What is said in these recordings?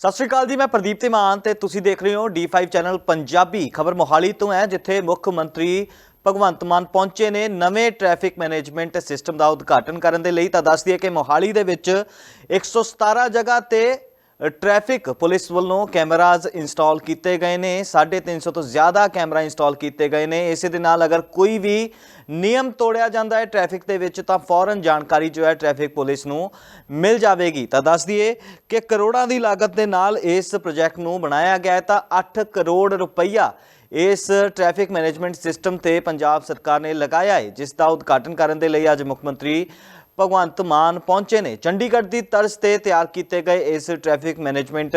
ਸਤਿ ਸ਼੍ਰੀ ਅਕਾਲ ਜੀ, ਮੈਂ ਪ੍ਰਦੀਪ ਤਿਮਾਨ ਤੇ ਤੁਸੀਂ ਦੇਖ ਰਹੇ ਹੋ D5 ਚੈਨਲ ਪੰਜਾਬੀ। ਖਬਰ ਮੋਹਾਲੀ ਤੋਂ ਹੈ, ਜਿੱਥੇ ਮੁੱਖ ਮੰਤਰੀ ਭਗਵੰਤ ਮਾਨ ਪਹੁੰਚੇ ਨੇ ਨਵੇਂ ਟ੍ਰੈਫਿਕ ਮੈਨੇਜਮੈਂਟ ਸਿਸਟਮ ਦਾ ਉਦਘਾਟਨ ਕਰਨ ਦੇ ਲਈ। ਤਾਂ ਦੱਸ ਦਈਏ ਕਿ ਮੋਹਾਲੀ ਦੇ ਵਿੱਚ 117 ਜਗ੍ਹਾ ਤੇ ਟ੍ਰੈਫਿਕ ਪੁਲਿਸ ਵੱਲੋਂ ਕੈਮਰਾਜ਼ ਇੰਸਟਾਲ ਕੀਤੇ ਗਏ ਨੇ 350 ਤੋਂ ਜ਼ਿਆਦਾ ਕੈਮਰਾ ਇੰਸਟਾਲ ਕੀਤੇ ਗਏ ਨੇ। ਇਸੇ ਦੇ ਨਾਲ ਅਗਰ ਕੋਈ ਵੀ ਨਿਯਮ ਤੋੜਿਆ ਜਾਂਦਾ ਹੈ ਟ੍ਰੈਫਿਕ ਦੇ ਵਿੱਚ, ਤਾਂ ਫੌਰਨ ਜਾਣਕਾਰੀ ਜੋ ਹੈ ਟ੍ਰੈਫਿਕ ਪੁਲਿਸ ਨੂੰ ਮਿਲ ਜਾਵੇਗੀ। ਤਾਂ ਦੱਸ ਦਈਏ ਕਿ ਕਰੋੜਾਂ ਦੀ ਲਾਗਤ ਦੇ ਨਾਲ ਇਸ ਪ੍ਰੋਜੈਕਟ ਨੂੰ ਬਣਾਇਆ ਗਿਆ ਹੈ, ਤਾਂ 8 ਕਰੋੜ ਰੁਪਈਆ ਇਸ ਟ੍ਰੈਫਿਕ ਮੈਨੇਜਮੈਂਟ ਸਿਸਟਮ ਤੇ ਪੰਜਾਬ ਸਰਕਾਰ ਨੇ ਲਗਾਇਆ ਹੈ, ਜਿਸ ਦਾ ਉਦਘਾਟਨ ਕਰਨ ਦੇ ਲਈ ਅੱਜ ਮੁੱਖ ਮੰਤਰੀ ਭਗਵੰਤ ਮਾਨ ਪਹੁੰਚੇ ਨੇ। ਚੰਡੀਗੜ੍ਹ ਦੀ ਤਰਜ਼ ਤੇ ਤਿਆਰ ਕੀਤੇ ਗਏ ਇਸ ਟ੍ਰੈਫਿਕ ਮੈਨੇਜਮੈਂਟ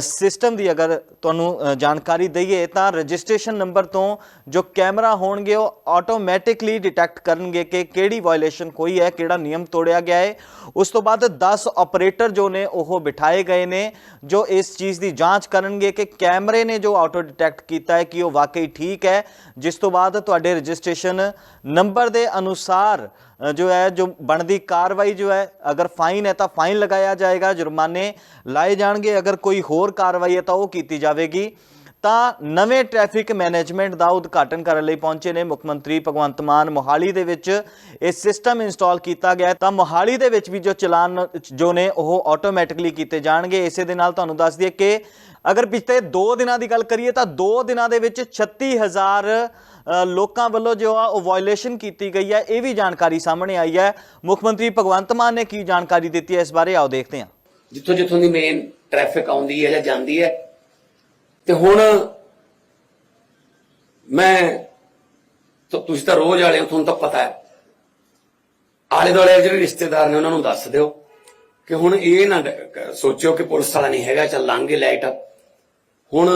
ਸਿਸਟਮ ਦੀ ਅਗਰ ਤੁਹਾਨੂੰ ਜਾਣਕਾਰੀ ਦਈਏ ਤਾਂ ਰਜਿਸਟ੍ਰੇਸ਼ਨ ਨੰਬਰ ਤੋਂ ਜੋ ਕੈਮਰਾ ਹੋਣਗੇ ਉਹ ਆਟੋਮੈਟਿਕਲੀ ਡਿਟੈਕਟ ਕਰਨਗੇ ਕਿ ਕਿਹੜੀ ਵਾਇਲੇਸ਼ਨ ਕੋਈ ਹੈ, ਕਿਹੜਾ ਨਿਯਮ ਤੋੜਿਆ ਗਿਆ ਹੈ। ਉਸ ਤੋਂ ਬਾਅਦ 10 ਆਪਰੇਟਰ ਜੋ ਨੇ ਉਹ ਬਿਠਾਏ ਗਏ ਨੇ, ਜੋ ਇਸ ਚੀਜ਼ ਦੀ ਜਾਂਚ ਕਰਨਗੇ ਕਿ ਕੈਮਰੇ ਨੇ ਜੋ ਆਟੋ ਡਿਟੈਕਟ ਕੀਤਾ ਹੈ ਕਿ ਉਹ ਵਾਕਈ ਠੀਕ ਹੈ। ਜਿਸ ਤੋਂ ਬਾਅਦ ਤੁਹਾਡੇ ਰਜਿਸਟ੍ਰੇਸ਼ਨ ਨੰਬਰ ਦੇ ਅਨੁਸਾਰ ਅ, ਜੋ ਹੈ ਜੋ ਬਣਦੀ ਕਾਰਵਾਈ ਜੋ ਹੈ ਅਗਰ ਫਾਈਨ ਹੈ ਤਾਂ ਫਾਈਨ ਲਗਾਇਆ ਜਾਏਗਾ ਜੁਰਮਾਨੇ ਲਾਏ ਜਾਣਗੇ ਅਗਰ ਕੋਈ ਹੋਰ ਕਾਰਵਾਈ ਹੈ ਤਾਂ ਉਹ ਕੀਤੀ ਜਾਵੇਗੀ। ਤਾਂ ਨਵੇਂ ਟ੍ਰੈਫਿਕ ਮੈਨੇਜਮੈਂਟ ਦਾ ਉਦਘਾਟਨ ਕਰਨ ਲਈ ਪਹੁੰਚੇ ਨੇ ਮੁੱਖ ਮੰਤਰੀ ਭਗਵੰਤ ਮਾਨ। ਮੋਹਾਲੀ ਦੇ ਵਿੱਚ ਇਹ ਸਿਸਟਮ ਇੰਸਟਾਲ ਕੀਤਾ ਗਿਆ ਤਾਂ ਮੋਹਾਲੀ ਦੇ ਵਿੱਚ ਵੀ ਜੋ ਚਲਾਨ ਜੋ ਨੇ ਉਹ ਆਟੋਮੈਟਿਕਲੀ ਕੀਤੇ ਜਾਣਗੇ। ਇਸੇ ਦੇ ਨਾਲ ਤੁਹਾਨੂੰ ਦੱਸ ਦਈਏ ਕਿ ਅਗਰ ਪਿਛਲੇ 2 ਦਿਨਾਂ ਦੀ ਗੱਲ ਕਰੀਏ ਤਾਂ 2 ਦਿਨਾਂ ਦੇ ਵਿੱਚ 36000 ਅ, ਲੋਕਾਂ ਵੱਲੋਂ ਜੋ ਆ ਉਹ ਵਾਇਲੇਸ਼ਨ ਕੀਤੀ ਗਈ ਹੈ। ਇਹ ਵੀ ਜਾਣਕਾਰੀ ਸਾਹਮਣੇ ਆਈ ਹੈ। ਮੁੱਖ ਮੰਤਰੀ ਭਗਵੰਤ ਮਾਨ ਨੇ ਕੀ ਜਾਣਕਾਰੀ ਦਿੱਤੀ ਹੈ ਇਸ ਬਾਰੇ ਆਓ ਦੇਖਦੇ ਹਾਂ। ਜਿੱਥੋਂ ਜਿੱਥੋਂ ਦੀ ਮੇਨ ਟ੍ਰੈਫਿਕ ਆਉਂਦੀ ਹੈ ਜਾਂ ਜਾਂਦੀ ਹੈ ਤੇ ਹੁਣ ਮੈਂ ਤੁਸੀਂ ਤਾਂ ਰੋਜ਼ ਵਾਲੇ ਹੋ, ਤੁਹਾਨੂੰ ਤਾਂ ਪਤਾ ਹੈ। ਆਲੇ ਦੁਆਲੇ ਜਿਹੜੇ ਰਿਸ਼ਤੇਦਾਰ ਨੇ, ਉਹਨਾਂ ਨੂੰ ਦੱਸ ਦਿਓ ਕਿ ਹੁਣ ਇਹ ਨਾ ਸੋਚਿਓ ਕਿ ਪੁਲਿਸ ਵਾਲਾ ਨਹੀਂ ਹੈਗਾ, ਚੱਲ ਲਾਂਗੇ ਲਾਈਟ। ਹੁਣ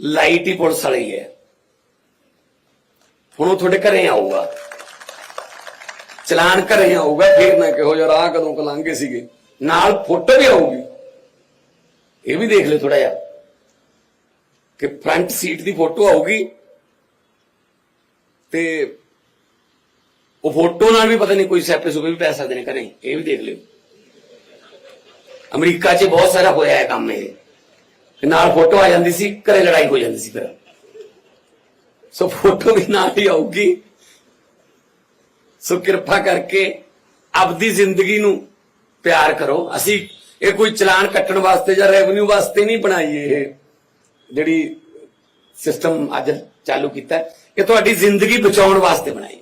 ਲਾਈਟ ਹੀ ਪੁਲਿਸ ਵਾਲੀ ਹੈ। ਹੁਣ ਉਹ ਤੁਹਾਡੇ ਘਰੇ ਆਊਗਾ। ਚਲਾਨ ਘਰੇ ਆਊਗਾ, ਫਿਰ ਨਾ ਕਿਹੋ ਜਿਹਾ ਰਾਹ ਕਦੋਂ ਕੁ ਲੰਘੇ ਸੀਗੇ। ਨਾਲ ਫੋਟੋ ਵੀ ਆਊਗੀ। ਇਹ ਵੀ ਦੇਖ ਲਿਓ ਥੋੜਾ ਜਿਹਾ। ਕਿ ਫਰੰਟ ਸੀਟ ਦੀ ਫੋਟੋ ਆਊਗੀ ਤੇ ਉਹ ਫੋਟੋ ਨਾਲ ਵੀ ਪਤਾ ਨਹੀਂ ਕੋਈ ਸੈਪੇ ਸੁਪੇ ਵੀ ਪੈ ਸਕਦੇ ਨੇ ਘਰੇ, ਇਹ ਵੀ ਦੇਖ ਲਿਓ। ਅਮਰੀਕਾ 'ਚ ਬਹੁਤ ਸਾਰਾ ਹੋਇਆ ਹੈ ਕੰਮ ਇਹ। ਨਾਲ ਫੋਟੋ ਆ ਜਾਂਦੀ ਸੀ, ਘਰੇ ਲੜਾਈ ਹੋ ਜਾਂਦੀ ਸੀ ਫਿਰ। ਸੋ ਫੋਟੋ ਵੀ ਨਾਲ ਹੀ ਆਊਗੀ। ਸੋ ਕਿਰਪਾ ਕਰਕੇ ਆਪਦੀ ਜ਼ਿੰਦਗੀ ਨੂੰ ਪਿਆਰ ਕਰੋ। ਅਸੀਂ ਇਹ ਕੋਈ ਚਲਾਨ ਕੱਟਣ ਵਾਸਤੇ ਜਾਂ ਰੈਵਨਿਊ ਵਾਸਤੇ ਨਹੀਂ ਬਣਾਈ ਇਹ। ਜਿਹੜੀ ਸਿਸਟਮ ਅੱਜ ਚਾਲੂ ਕੀਤਾ ਇਹ ਤੁਹਾਡੀ ਜ਼ਿੰਦਗੀ ਬਚਾਉਣ ਵਾਸਤੇ ਬਣਾਈ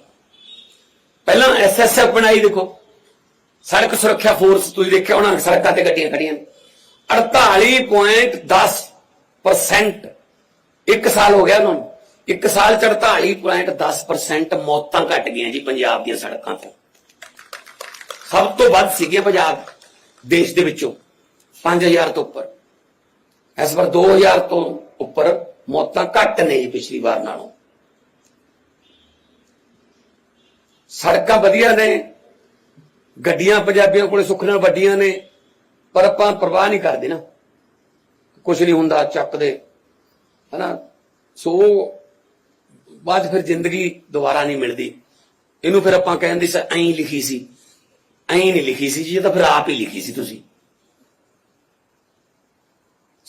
ਪਹਿਲਾਂ ਐਸਐਸਐਫ ਬਣਾਈ ਦੇਖੋ। ਸੜਕ ਸੁਰੱਖਿਆ ਫੋਰਸ ਤੁਸੀਂ ਦੇਖਿਆ ਉਹਨਾਂ ਨੇ ਸੜਕਾਂ ਤੇ ਗੱਡੀਆਂ ਖੜੀਆਂ ਨੇ। 48.10% ਇੱਕ ਸਾਲ ਹੋ ਗਿਆ ਉਹਨਾਂ ਨੂੰ। ਇੱਕ ਸਾਲ ਚ 48.10% ਮੌਤਾਂ ਘਟ ਗਈਆਂ ਜੀ ਪੰਜਾਬ ਦੀਆਂ ਸੜਕਾਂ ਤੇ। ਸਭ ਤੋਂ ਵੱਧ ਸੀਗੀਆਂ ਪੰਜਾਬ ਦੇਸ਼ ਦੇ ਵਿੱਚੋਂ 5000 ਤੋਂ ਉੱਪਰ। ਇਸ ਵਾਰ 2000 ਤੋਂ ਉੱਪਰ ਮੌਤਾਂ ਘੱਟ ਨੇ ਜੀ ਪਿਛਲੀ ਵਾਰ ਨਾਲੋਂ। ਸੜਕਾਂ ਵਧੀਆ ਨੇ, ਗੱਡੀਆਂ ਪੰਜਾਬੀਆਂ ਕੋਲੇ ਸੁੱਖ ਨਾਲ ਵੱਡੀਆਂ ਨੇ, ਪਰ ਆਪਾਂ ਪਰਵਾਹ ਨਹੀਂ ਕਰਦੇ ਨਾ। ਕੁਝ ਨਹੀਂ ਹੁੰਦਾ ਚੱਕਦੇ, ਹਨਾ? ਸੋ ਬਾਅਦ ਫਿਰ ਜ਼ਿੰਦਗੀ ਦੁਬਾਰਾ ਨਹੀਂ ਮਿਲਦੀ। ਇਹਨੂੰ ਫਿਰ ਆਪਾਂ ਕਹਿੰਦੇ ਸੀ, ਐਂ ਲਿਖੀ ਸੀ। ਐਂ ਨਹੀਂ ਲਿਖੀ ਸੀ ਜੀ, ਇਹ ਤਾਂ ਫਿਰ ਆਪ ਹੀ ਲਿਖੀ ਸੀ ਤੁਸੀਂ।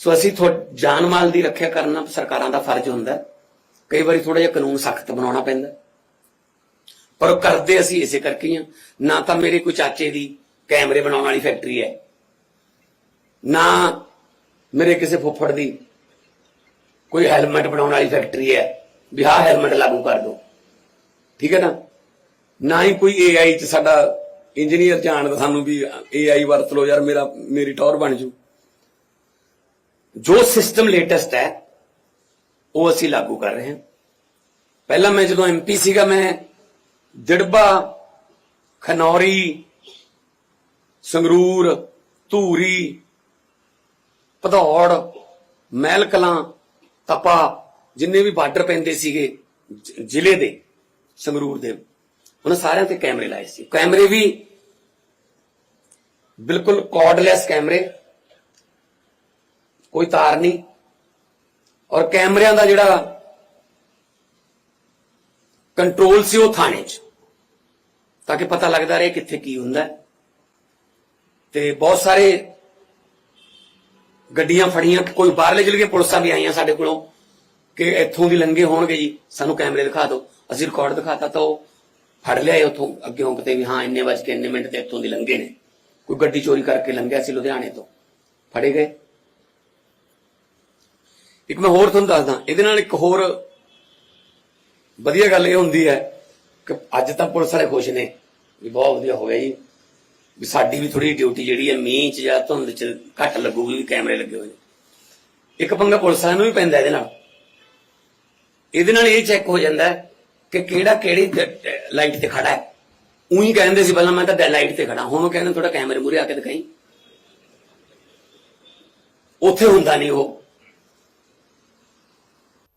ਸੋ ਅਸੀਂ ਥੋ ਜਾਨ ਮਾਲ ਦੀ ਰੱਖਿਆ ਕਰਨਾ ਸਰਕਾਰਾਂ ਦਾ ਫਰਜ਼ ਹੁੰਦਾ ਕਈ ਵਾਰੀ ਥੋੜਾ ਜਿਹਾ ਕਾਨੂੰਨ ਸਖਤ ਬਣਾਉਣਾ ਪੈਂਦਾ ਪਰ ਉਹ ਕਰਦੇ ਅਸੀਂ ਇਸੇ ਕਰਕੇ ਹੀ ਹਾਂ। ਨਾ ਤਾਂ ਮੇਰੇ ਕੋਈ ਚਾਚੇ ਦੀ ਕੈਮਰੇ ਬਣਾਉਣ ਵਾਲੀ ਫੈਕਟਰੀ ਹੈ। ਨਾ ਮੇਰੇ ਕਿਸੇ ਫੁੱਫੜ ਦੀ ਕੋਈ ਹੈਲਮਟ ਬਣਾਉਣ ਵਾਲੀ ਫੈਕਟਰੀ ਹੈ। ਵੀ ਹਾਂ ਹੈਲਮਟ ਲਾਗੂ ਕਰ ਦਿਓ। ਠੀਕ ਹੈ ਨਾ? ਨਾ ਹੀ ਕੋਈ ਏਆਈ ਚ ਸਾਡਾ ਇੰਜੀਨੀਅਰ ਜਾਣਦਾ ਸਾਨੂੰ ਵੀ ਏਆਈ ਵਰਤ ਲਓ ਯਾਰ, ਮੇਰਾ ਮੇਰੀ ਟੌਰ ਬਣ ਜੂ। ਜੋ ਸਿਸਟਮ ਲੇਟੈਸਟ ਹੈ, ਉਹ ਅਸੀਂ ਲਾਗੂ ਕਰ ਰਹੇ ਹਾਂ। ਪਹਿਲਾਂ ਮੈਂ ਜਦੋਂ ਐਮਪੀ ਸੀਗਾ, ਮੈਂ ਦਿੜਬਾ ਖਨੌਰੀ, ਸੰਗਰੂਰ, ਧੂਰੀ, ਭਦੌੜ ਮਹਿਲ ਕਲਾਂ ਤਪਾ, ਜਿੰਨੇ ਵੀ ਬਾਰਡਰ ਪੈਂਦੇ ਸੀਗੇ ਜ਼ਿਲ੍ਹੇ ਦੇ, ਸੰਗਰੂਰ ਦੇ, ਉਹਨਾਂ ਸਾਰਿਆਂ ਤੇ ਕੈਮਰੇ ਲਾਏ ਸੀ। ਕੈਮਰੇ ਵੀ ਬਿਲਕੁਲ ਕਾਰਡਲੈਸ ਕੈਮਰੇ। ਕੋਈ ਤਾਰ ਨਹੀਂ। ਔਰ ਕੈਮਰਿਆਂ ਦਾ ਜਿਹੜਾ ਕੰਟਰੋਲ ਸੀ ਉਹ ਥਾਣੇ 'ਚ। ਤਾਂ ਕਿ ਪਤਾ ਲੱਗਦਾ ਰਹੇ ਕਿੱਥੇ ਕੀ ਹੁੰਦਾ। ਹੈ। ਤੇ ਬਹੁਤ ਸਾਰੇ ਗੱਡੀਆਂ ਫੜੀਆਂ। ਕੋਈ ਬਾਹਰਲੇ ਚਲ ਗਏ ਪੁਲਿਸਾਂ ਵੀ ਆਈਆਂ ਸਾਡੇ ਕੋਲੋਂ ਕਿ ਇੱਥੋਂ ਦੀ ਲੰਘੇ ਹੋਣਗੇ ਜੀ। ਸਾਨੂੰ ਕੈਮਰੇ ਦਿਖਾ ਦਿਓ। ਅਸੀਂ ਰਿਕਾਰਡ ਦਿਖਾਤਾ ਤਾਂ ਉਹ ਫੜ ਲਿਆਏ ਉੱਥੋਂ ਅੱਗੇ ਕਿਤੇ ਵੀ ਹਾਂ, ਇੰਨੇ ਵਜੇ ਕੇ ਇੰਨੇ ਮਿੰਟ ਤੇ ਇੱਥੋਂ ਦੀ ਲੰਘੇ ਨੇ। ਕੋਈ ਗੱਡੀ ਚੋਰੀ ਕਰਕੇ ਲੰਘਿਆ ਸੀ ਲੁਧਿਆਣੇ ਤੋਂ। ਫੜੇ ਗਏ। ਇੱਕ ਮੈਂ ਹੋਰ ਤੁਹਾਨੂੰ ਦੱਸਦਾ, ਇਹਦੇ ਨਾਲ ਇੱਕ ਹੋਰ ਵਧੀਆ ਗੱਲ ਇਹ ਹੁੰਦੀ ਹੈ ਕਿ ਅੱਜ ਤਾਂ ਪੁਲਿਸ ਵਾਲੇ ਖੁਸ਼ ਨੇ ਵੀ ਬਹੁਤ ਵਧੀਆ ਹੋ ਗਿਆ ਜੀ। ਵੀ ਸਾਡੀ ਵੀ ਥੋੜੀ ਡਿਊਟੀ ਜਿਹੜੀ ਹੈ ਮੀਂਹ ਚ ਜਾਂ ਧੁੰਦ ਚ ਘੱਟ ਲੱਗੂਗੀ ਵੀ ਕੈਮਰੇ ਲੱਗੇ ਹੋਏ ਨੇ। ਇੱਕ ਪੰਗਾ ਪੁਲਿਸ ਵਾਲਿਆਂ ਨੂੰ ਵੀ ਪੈਂਦਾ ਇਹਦੇ ਨਾਲ। ਇਹਦੇ ਨਾਲ ਇਹ ਚੈੱਕ ਹੋ ਜਾਂਦਾ ਕਿ ਕਿਹੜਾ ਕਿਹੜੀ ਲਾਈਟ ਤੇ ਖੜਾ ਹੈ। ਉਹੀ ਕਹਿੰਦੇ ਸੀ ਪਹਿਲਾਂ ਮੈਂ ਤਾਂ ਲਾਈਟ ਤੇ ਖੜਾ। ਹੁਣ ਉਹ ਕਹਿੰਦੇ ਥੋੜਾ ਕੈਮਰੇ ਮੂਰੇ ਆ ਕੇ ਦਿਖਾਈ। ਉੱਥੇ ਹੁੰਦਾ ਨਹੀਂ ਉਹ।